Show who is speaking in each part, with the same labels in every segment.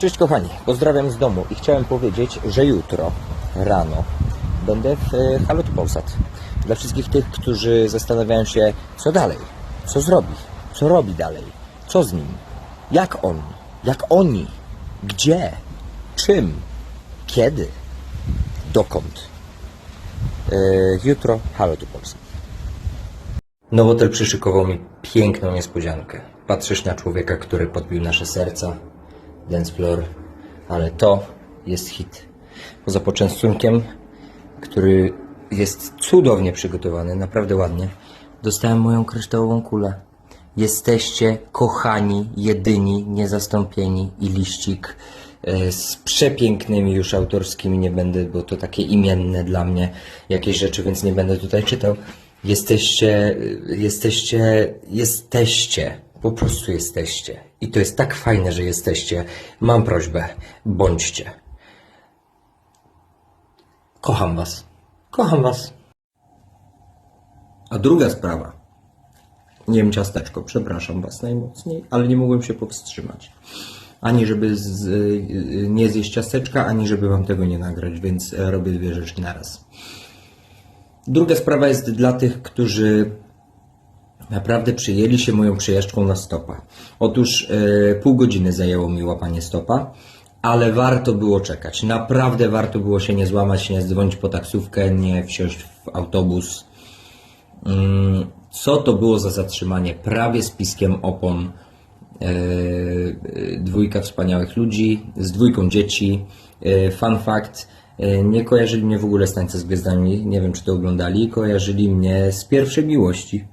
Speaker 1: Cześć kochani, pozdrawiam z domu i chciałem powiedzieć, że jutro rano będę w e, Halo Polsat. Dla wszystkich tych, którzy zastanawiają się, co dalej, co zrobi, co robi dalej, co z nim, jak on, jak oni, gdzie, czym, kiedy, dokąd. E, jutro Halo Polsat. Nowotel przyszykował mi piękną niespodziankę. Patrzysz na człowieka, który podbił nasze serca, dance floor, ale to jest hit. Poza poczęstunkiem, który jest cudownie przygotowany, naprawdę ładnie, dostałem moją kryształową kulę. Jesteście kochani, jedyni, niezastąpieni i liścik e, z przepięknymi już autorskimi nie będę, bo to takie imienne dla mnie jakieś rzeczy, więc nie będę tutaj czytał. Jesteście, jesteście, jesteście, po prostu jesteście. I to jest tak fajne, że jesteście. Mam prośbę, bądźcie. Kocham was. Kocham was. A druga sprawa. Nie wiem, ciasteczko, przepraszam was najmocniej, ale nie mogłem się powstrzymać. Ani żeby z, nie zjeść ciasteczka, ani żeby wam tego nie nagrać, więc robię dwie rzeczy naraz. Druga sprawa jest dla tych, którzy naprawdę przyjęli się moją przejażdżką na stopa. Otóż e, pół godziny zajęło mi łapanie stopa, ale warto było czekać. Naprawdę warto było się nie złamać, nie dzwonić po taksówkę, nie wsiąść w autobus. Mm, Co to było za zatrzymanie? Prawie z piskiem opon. E, dwójka wspaniałych ludzi z dwójką dzieci. E, Fun fact, nie kojarzyli mnie w ogóle z Tańca z Gwiazdami, nie wiem czy to oglądali, kojarzyli mnie z pierwszej miłości.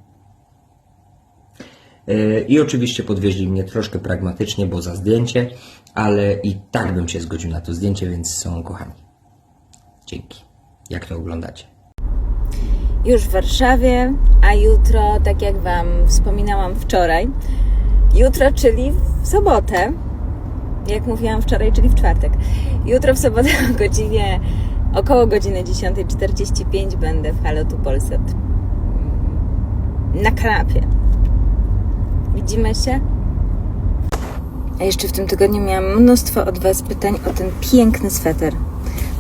Speaker 1: E, I oczywiście podwieźli mnie troszkę pragmatycznie, bo za zdjęcie, ale i tak bym się zgodził na to zdjęcie, więc są kochani. Dzięki. Jak to oglądacie?
Speaker 2: już w Warszawie, a jutro, tak jak Wam wspominałam wczoraj, jutro, czyli w sobotę, jak mówiłam wczoraj, czyli w czwartek, jutro w sobotę o godzinie, około godziny 10.45 będę w Halo tu Polsat na kanapie. Widzimy się? A jeszcze w tym tygodniu miałam mnóstwo od Was pytań o ten piękny sweter.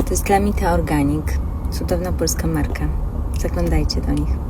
Speaker 2: To jest Lamita Organic, cudowna polska marka. Zaglądajcie do nich.